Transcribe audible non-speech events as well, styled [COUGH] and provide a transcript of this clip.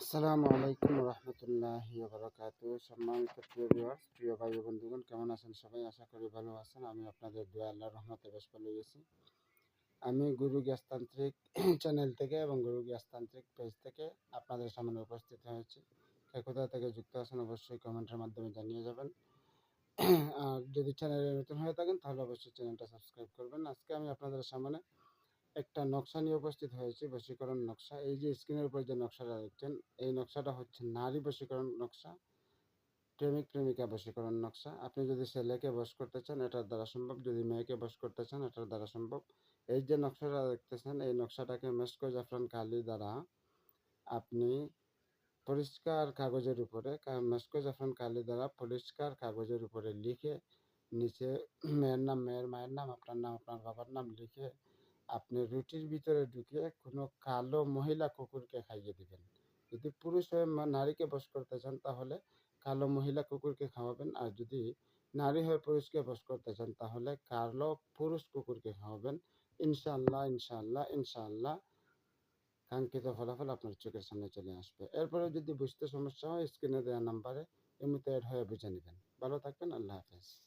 আসসালামু আলাইকুম রহমতুল্লাহি বারাকাতু। সম্মানিত প্রিয় ভিউয়ার্স প্রিয় ভাই বন্ধুগণ, কেমন আছেন সবাই? আশা করি ভালো আছেন। আমি আপনাদের দোয়া আল্লাহর রহমতে বেশ ভালো গেছি আমি গুরু গ্যাসতান্ত্রিক [CLEARS THROAT] চ্যানেল থেকে এবং গুরু গ্যাসতান্ত্রিক পেজ থেকে আপনাদের সামনে উপস্থিত হয়েছি। কে কোথা থেকে যুক্ত আছেন অবশ্যই কমেন্টের মাধ্যমে জানিয়ে যাবেন। [CLEARS THROAT] আর যদি চ্যানেলে নতুন হয়ে থাকেন, তাহলে অবশ্যই চ্যানেলটা সাবস্ক্রাইব করবেন। আজকে আমি আপনাদের সামনে একটা নকশা নিয়ে উপস্থিত হয়েছি, বশীকরণ নকশা। এই যে স্ক্রিনের উপর যে নকশাটা দেখছেন, এই নকশাটা হচ্ছে নারী বশীকরণ নকশা, প্রেমিক, প্রেমিকা বশীকরণ নকশা। আপনি যদি ছেলেকে বশ করতে চান, এটার দ্বারা সম্ভব। যদি মেয়েকে বস করতে চান, এটার দ্বারা সম্ভব। এই যে নকশাটা দেখতেছেন, এই নকশাটাকে মেসকো জাফরান কালি দ্বারা আপনি পরিষ্কার কাগজের উপরে মেসকো জাফরান কালি দ্বারা পরিষ্কার কাগজের উপরে লিখে, নিচে মেয়ের নাম, মেয়ের মায়ের নাম, আপনার নাম, আপনার বাবার নাম লিখে আপনি রুটির ভিতরে ঢুকিয়ে কোনো কালো মহিলা কুকুরকে খাইয়ে দিবেন। যদি পুরুষ হয়ে নারীকে বস করতে চান, তাহলে কালো মহিলা কুকুরকে খাওয়াবেন। আর যদি নারী হয়ে পুরুষকে বস করতে চান, তাহলে কালো পুরুষ কুকুরকে খাওয়াবেন। ইনশাল্লাহ ইনশাল্লাহ ইনশাল্লাহ কাঙ্ক্ষিত ফলাফল আপনার চোখের সামনে চলে আসবে। এরপরে যদি বুঝতে সমস্যা হয়, স্ক্রিনে দেওয়া নাম্বারে এমনিতে হয়ে বুঝে নেবেন। ভালো থাকবেন, আল্লাহ হাফেজ।